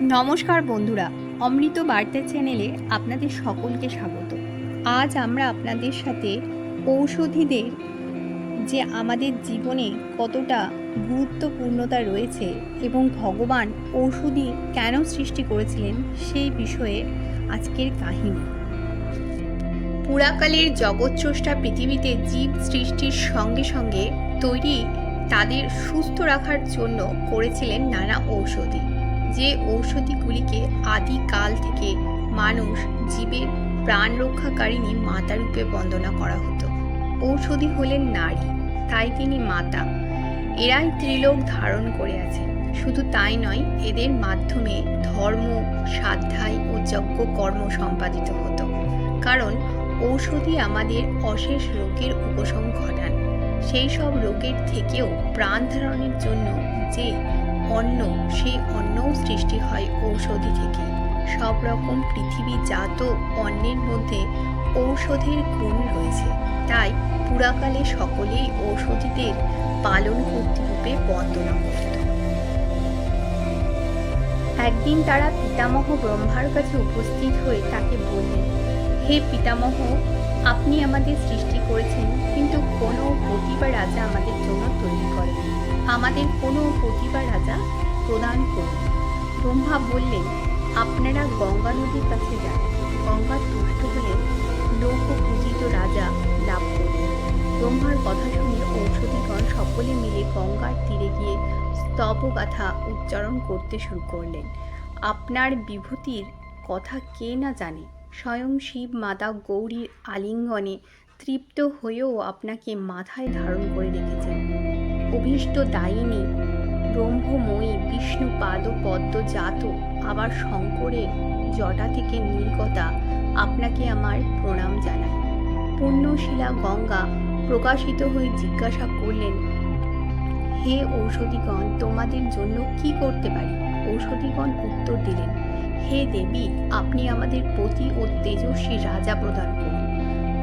নমস্কার বন্ধুরা, অমৃত বার্তা চ্যানেলে আপনাদের সকলকে স্বাগত। আজ আমরা আপনাদের সাথে ঔষধিদের যে আমাদের জীবনে কতটা গুরুত্বপূর্ণতা রয়েছে এবং ভগবান ঔষধি কেন সৃষ্টি করেছিলেন সেই বিষয়ে আজকের কাহিনী। পুরাকালের জগৎস্রষ্টা পৃথিবীতে জীব সৃষ্টির সঙ্গে সঙ্গে তৈরি তাদের সুস্থ রাখার জন্য করেছিলেন নানা ঔষধি। যে ঔষধিগুলিকে আদিকাল থেকে মানুষ জীবের প্রাণ রক্ষাকারিণী মাতা রূপে বন্দনা করা হতো। ঔষধি হলেন নারী, তাই তিনি মাতা। এরাই ত্রিলোক ধারণ করে আছেন শুধু তাই নয়, এদের মাধ্যমে ধর্ম, সাধ্যায় ও যজ্ঞ কর্ম সম্পাদিত হতো। কারণ ঔষধি আমাদের অশেষ রোগের উপশম ঘটান। সেই সব রোগের থেকেও প্রাণ ধারণের জন্য যে অন্ন, সেই অন্নও সৃষ্টি হয় ঔষধি থেকে। সব রকম পৃথিবীজাত অন্নের মধ্যে ঔষধের গুণ রয়েছে। তাই পুরাকালে সকলেই ঔষধিদের পালন কর্তৃরূপে বন্দনা করত। একদিন তারা পিতামহ ব্রহ্মার কাছে উপস্থিত হয়ে তাকে বললেন, হে পিতামহ, আপনি আমাদের সৃষ্টি করেছেন, কিন্তু কোনো প্রতিভা রাজা আমাদের জন্য তৈরি করেন আমাদের কোনো প্রতিভা রাজা প্রদান করুন। ব্রহ্মা বললেন, আপনারা গঙ্গা নদীর কাছে যান। গঙ্গা তুষ্ট হলে লোক পূজিত রাজা লাভ করবেন ব্রহ্মার কথা শুনে ঔষধিগণ সকলে মিলে গঙ্গার তীরে গিয়ে স্তবগাথা উচ্চারণ করতে শুরু করলেন। আপনার বিভূতির কথা কে না জানে? স্বয়ং শিব মাতা গৌরীর আলিঙ্গনে তৃপ্ত হয়েও আপনাকে মাথায় ধারণ করে রেখেছেন। অভীষ্ট দায়িনী, ব্রহ্মময়ী বিষ্ণু পাদ পদ্ম জাত, আবার শঙ্করের জটা থেকে নির্গতা আপনাকে আমার প্রণাম জানাই। পুণ্যশীলা গঙ্গা প্রকাশিত হয়ে জিজ্ঞাসা করলেন, হে ঔষধিগণ, তোমাদের জন্য কি করতে পারি? ঔষধিগণ উত্তর দিলেন, হে দেবী, আপনি আমাদের পতি ও তেজস্বী রাজা প্রদান করুন।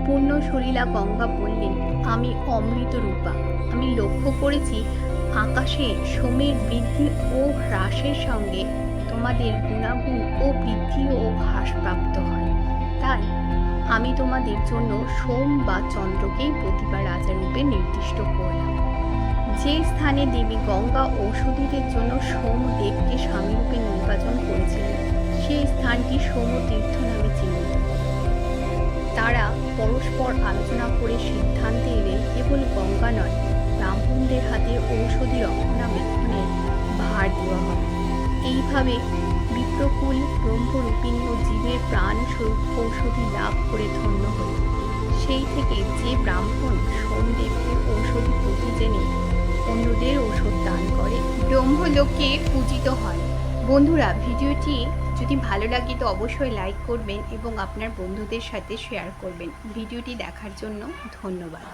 পুণ্য সলীলা গঙ্গা বললেন, আমি অমৃত রূপা। আমি লক্ষ্য করেছি, আকাশে সোমের বৃদ্ধি ও হ্রাসের সঙ্গে তোমাদের গুণাগুণ ও বৃদ্ধি ও হ্রাসপ্রাপ্ত হয়। তাই আমি তোমাদের জন্য সোম বা চন্দ্রকেই প্রতিভা রাজা রূপে নির্দিষ্ট করলাম। যে স্থানে দেবী গঙ্গা ঔষধীদের জন্য সোমদেবকে স্বামীরূপে নির্বাচন করেছিলেন, সেই স্থানটি সোম তীর্থ নামে চিহ্নিত। পরস্পর আলোচনা করে সিদ্ধান্তে এলেন কেবল গঙ্গা নয়, ব্রাহ্মণদের হাতে ঔষধি রক্ষণাবেক্ষণের ভার দেওয়া হবে। এইভাবে বিপ্রকুল, ব্রহ্মরূপিণী ও জীবের প্রাণস্বরূপ ঔষধি লাভ করে ধন্য হল। সেই থেকে যে ব্রাহ্মণ সোমদেবকে ঔষধি প্রতি জেনে অন্যদের ঔষধ দান করে, ব্রহ্মলোকে পূজিত হয়। বন্ধুরা, ভিডিওটি যদি ভালো লাগে তো অবশ্যই লাইক করবেন এবং আপনার বন্ধুদের সাথে শেয়ার করবেন। ভিডিওটি দেখার জন্য ধন্যবাদ।